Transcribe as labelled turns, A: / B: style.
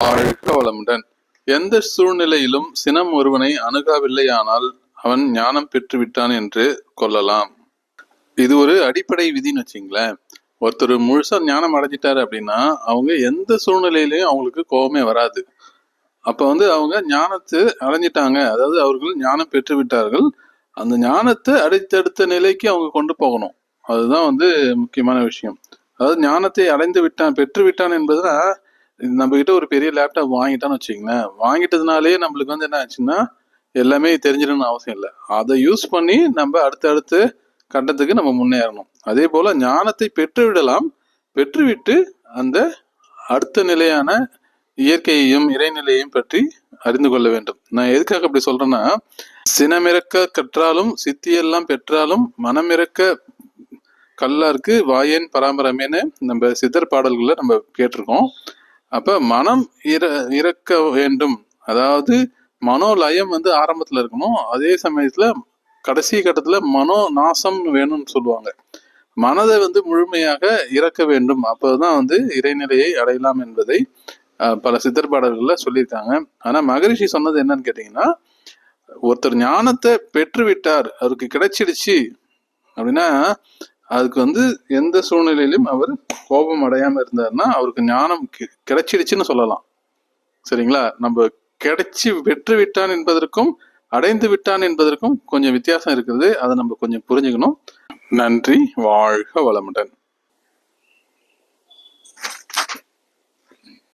A: வாழ்க வளமுடன் எந்த சூழ்நிலையிலும் சினம் ஒருவனை அணுகாவில்லையானால் அவன் ஞானம் பெற்று விட்டான் என்று கொள்ளலாம். இது ஒரு அடிப்படை விதின்னு வச்சுங்களேன். ஒருத்தர் முழுசா ஞானம் அடைஞ்சிட்டாரு அப்படின்னா அவங்க எந்த சூழ்நிலையிலையும் அவங்களுக்கு கோபமே வராது. அப்ப வந்து அவங்க ஞானத்தை அடைஞ்சிட்டாங்க. அதாவது அவர்கள் ஞானம் பெற்று விட்டார்கள் அந்த ஞானத்தை அடுத்தடுத்த நிலைக்கு அவங்க கொண்டு போகணும். அதுதான் வந்து முக்கியமான விஷயம். அதாவது ஞானத்தை அடைந்து விட்டான் பெற்று விட்டான் என்பதுனா நம்ம கிட்ட ஒரு பெரிய லேப்டாப் வாங்கிட்டான்னு வச்சுக்கோங்களேன். வாங்கிட்டதுனாலே நம்மளுக்கு வந்து என்ன ஆச்சுன்னா எல்லாமே தெரிஞ்சிடணும்னு அவசியம் இல்லை. அதை யூஸ் பண்ணி நம்ம அடுத்தடுத்து கட்டத்துக்கு நம்ம முன்னேறணும். அதே போல ஞானத்தை பெற்று விடலாம் பெற்றுவிட்டு அந்த அடுத்த நிலையான இயற்கையையும் இறைநிலையையும் பற்றி அறிந்து கொள்ள வேண்டும். நான் எதுக்காக அப்படி சொல்றேன்னா சினமிறக்க கற்றாலும் சித்தியெல்லாம் பெற்றாலும் மனமிறக்க கல்லாருக்கு வாயேன் பராமரமேன்னு நம்ம சித்தர் பாடல்களை நம்ம கேட்டிருக்கோம். அப்ப மனம் இற இறக்க வேண்டும். அதாவது மனோலயம் வந்து ஆரம்பத்துல இருக்கணும். அதே சமயத்துல கடைசி கட்டத்துல மனோ நாசம் வேணும்னு சொல்லுவாங்க. மனதை வந்து முழுமையாக இறக்க வேண்டும். அப்போதான் வந்து இறைநிலையை அடையலாம் என்பதை பல சித்தர் பாடல்கள்ல சொல்லியிருக்காங்க. ஆனா மகரிஷி சொன்னது என்னன்னு கேட்டீங்கன்னா ஒருத்தர் ஞானத்தை பெற்று விட்டார் அவருக்கு கிடைச்சிடுச்சு அப்படின்னா அதுக்கு வந்து எந்த சூழ்நிலையிலும் அவர் கோபம் அடையாம இருந்தாருன்னா அவருக்கு ஞானம் கிடைச்சிடுச்சுன்னு சொல்லலாம். சரிங்களா? நம்ம கிடைச்சி வெற்றி விட்டான் என்பதற்கும் அடைந்து விட்டான் என்பதற்கும் கொஞ்சம் வித்தியாசம் இருக்குது அதை நம்ம கொஞ்சம் புரிஞ்சுக்கணும். நன்றி. வாழ்க வளமுடன்.